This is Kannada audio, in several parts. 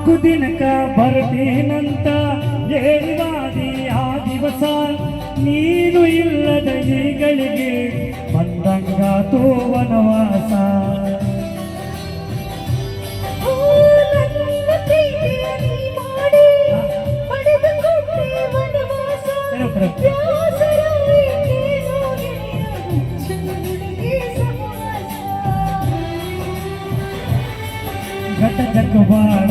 ನಾಲ್ಕು ದಿನಕ ಬರ್ತೇನಂತ ಹೇಳಿವಾದಿ ಆ ದಿವಸ. ನೀನು ಇಲ್ಲದ ಈಗಳಿಗೆ ಬಂದಂಗಾತು ವನವಾಸ. ಘಟ ಜಗ್ಗಬಾಡ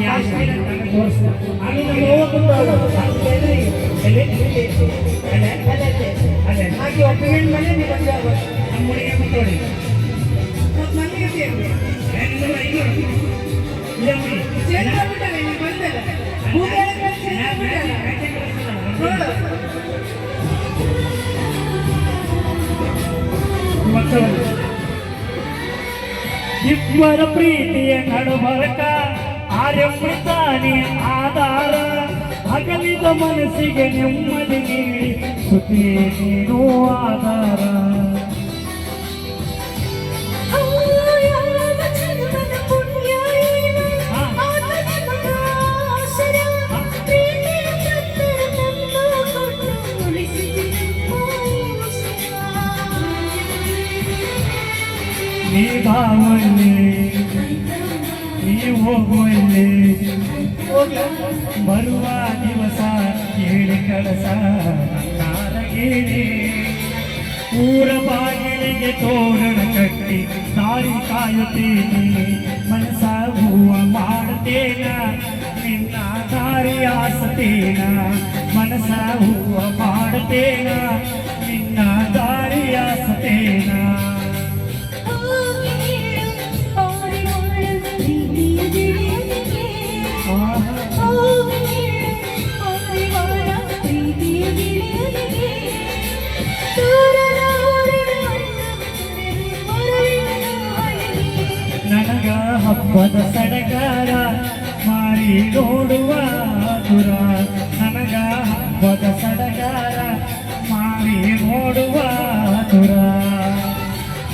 ಯಾವ ಸ್ಟೈಲ್ ಅಂತ ತೋರಿಸ್ತಾರೆ ಆಮೇಲೆ ನಮ್ಮ ಹುಡುಗಿ. ಮಕ್ಕಳು ಇಬ್ಬರ ಪ್ರೀತಿಯ ನಡುಬರಕ ಆರ್ಯಮೃತಾನೆ ಆಧಾರ ಹಗಲಿದ ಮನಸ್ಸಿಗೆ ನೆಮ್ಮದಿ ನೀಡಿ ಸುಖಿ ನೀನು ಆಧಾರ ನೀ ಬಾವಲ್ಲಿ ನೀ ಹೋಗುವಲ್ಲಿ ಬರುವ ದಿವಸ ಕೇಳಿ ಕಳಸ. ನಾರಗೇರಿ, ಊರ ಬಾಗಿಲಿಗೆ ತೋರಣ ಕಟ್ಟಿ, ದಾರಿ ಕಾಯುತ್ತೇನೆ, ಮನಸ ಹೂವ ಮಾಡುತ್ತೇನ, ನಿನ್ನ ದಾರಿ ಆಸತೇನ ಮನಸ ಹೂವ ಮಾಡುತ್ತೇನ. ನನಗ ಹಬ್ಬದ ಸಡಗಾರ ಮಾಡಿ ನೋಡುವ ದುರಾ